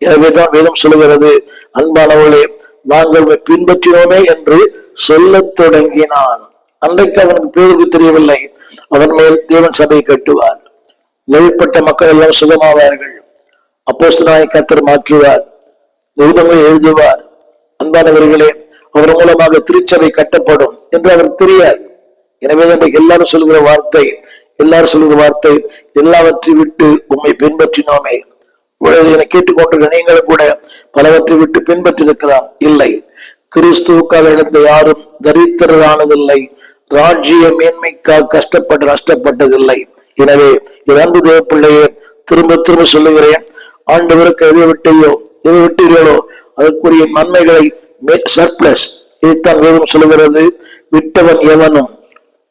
எனவேதான் வேதம் சொல்லுகிறது அன்பானவர்களே நாங்கள் பின்பற்றினோமே என்று சொல்லத் தொடங்கினான். அன்றைக்கு அவனுக்கு பேருக்கு தெரியவில்லை. அவன் மேல் தேவன் சபையை கட்டுவார். நெய்ப்பட்ட மக்கள் எல்லாம் சுகமாவார்கள். அப்போஸ்தலனாய் கத்தர் மாற்றுவார். நிருபங்களை எழுதுவார். அன்பானவர்களே அவர் மூலமாக திருச்சபை கட்டப்படும் என்று அவர் தெரியாது. எனவே தான் எல்லாரும் சொல்லுகிற வார்த்தை எல்லாரும் சொல்லுகிற வார்த்தை எல்லாவற்றை விட்டு உம்மை பின்பற்றினோமே. என கேட்டுக்கொண்டிருக்க நீங்களும் கூட பலவற்றை விட்டு பின்பற்றிருக்கலாம் இல்லை. கிறிஸ்துவுக்காக இழந்த யாரும் தரித்திரரானதில்லை. ராஜ்ய மேன்மைக்காக கஷ்டப்பட்டு நஷ்டப்பட்டதில்லை. எனவே என் அன்பு தேவ பிள்ளையே திரும்ப திரும்ப சொல்லுகிறேன். ஆண்டவருக்கு எதை விட்டையோ எதை விட்டீர்களோ அதற்குரிய நன்மைகளை சர்ப்ளஸ் இதைத்தான் வேதம் சொல்லுகிறது. விட்டவன் எவனும்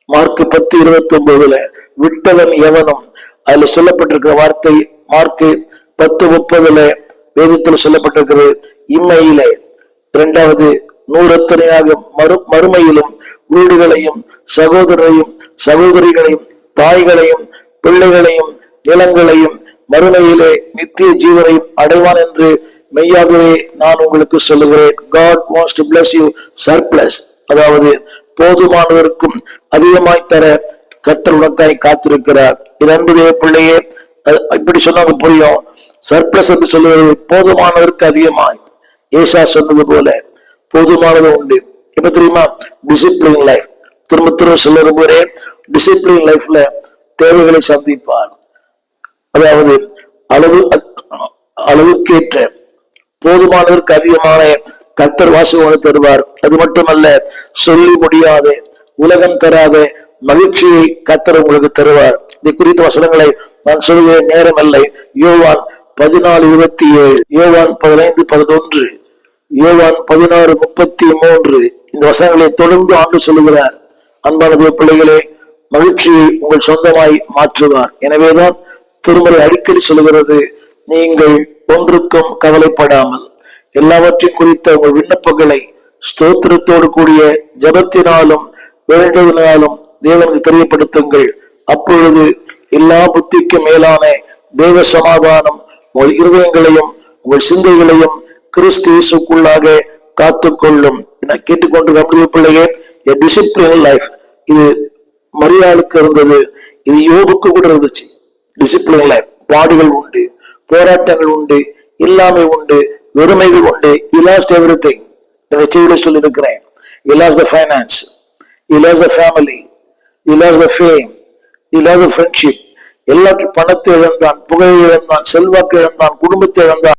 மார்க் பத்து இருபத்தி ஒன்பதுல விட்டவன் எவனும் அதுல சொல்லப்பட்டிருக்கிற வார்த்தை மார்க்கு பத்து முப்பதுல வேதத்தில் சொல்லப்பட்டிருக்கிறது இம்மையிலே இரண்டாவது நூறத்தனையாக மறு மறுமையிலும் வீடுகளையும் சகோதரரையும் சகோதரிகளையும் தாய்களையும் பிள்ளைகளையும் நிலங்களையும் மறுமையிலே நித்திய ஜீவனையும் அடைவான் என்று மெய்யாகவே நான் உங்களுக்கு சொல்லுகிறேன். God wants to bless you surplus அதாவது போதுமானதற்கும் அதிகமாய் தர கத்தர் உனக்காய் காத்திருக்கிறார். இது அன்பு பிள்ளையே அஹ் இப்படி சொன்னாங்க புரியும். சர்ப்ளஸ் என்று சொல்லுவது போதுமானதற்கு அதிகமாய். ஏசா சொன்னது போல போதுமானது உண்டு. இப்ப தெரியுமா? டிசிப்ளின் லைஃப் திரும்ப திரும்ப சொல்ல விரும்புகிறேன் டிசிப்ளின் லைஃப்ல தேவைகளை சந்திப்பார். அதாவது அளவு அளவுக்கேற்ற போதுமானதற்கு அதிகமான கத்தர் வாசகங்களை தருவார். அது மட்டுமல்ல சொல்லி முடியாத உலகம் தராத மகிழ்ச்சியை கத்தர் உங்களுக்கு தருவார். இது குறித்த வசனங்களை நான் சொல்லுகிற நேரம் அல்ல. யோவான் பதினாலு இருபத்தி ஏழு ஏவான் பதினைந்து பதினொன்று ஏவான் பதினாறு முப்பத்தி மூன்று. இந்த வசனங்களை தொடர்ந்து ஆண்டு சொல்லுகிறார். அன்பானது பிள்ளைகளே மகிழ்ச்சியை உங்கள் சொந்தமாய் மாற்றுவார். எனவேதான் திருமலை அடிக்கடி சொல்லுகிறது நீங்கள் ஒன்றுக்கும் கவலைப்படாமல். எல்லாவற்றையும் குறித்த உங்கள் விண்ணப்பங்களை ஸ்தோத்திரத்தோடு கூடிய ஜபத்தினாலும் வேண்டதினாலும் தேவனுக்கு தெரியப்படுத்துங்கள். அப்பொழுது எல்லா புத்திக்கும் மேலான தேவ சமாதானம் உங்கள் இருதயங்களையும் உங்கள் சிந்தைகளையும் கிறிஸ்து இயேசுக்குள்ளாக காத்துக்கொள்ளும். என கேட்டுக்கொண்டு நம்முடைய பிள்ளையே டிசிப்ளின் லைஃப் இது மரியாளுக்கு இருந்தது இது யோகுக்கு கூட இருந்துச்சு. டிசிப்ளின் லைஃப் பாடுகள் உண்டு போராட்டங்கள் உண்டு இல்லாமை உண்டு வெறுமைகள் உண்டு. இலாஸ்ட் எவ்ரி திங் செய்தியில சொல்லியிருக்கிறேன். Loss the finance loss the family loss the fame loss the friendship எல்லாற்றையும் பணத்தை இழந்தான் புகழை இழந்தான் செல்வாக்கு இழந்தான் குடும்பத்தை இழந்தான்.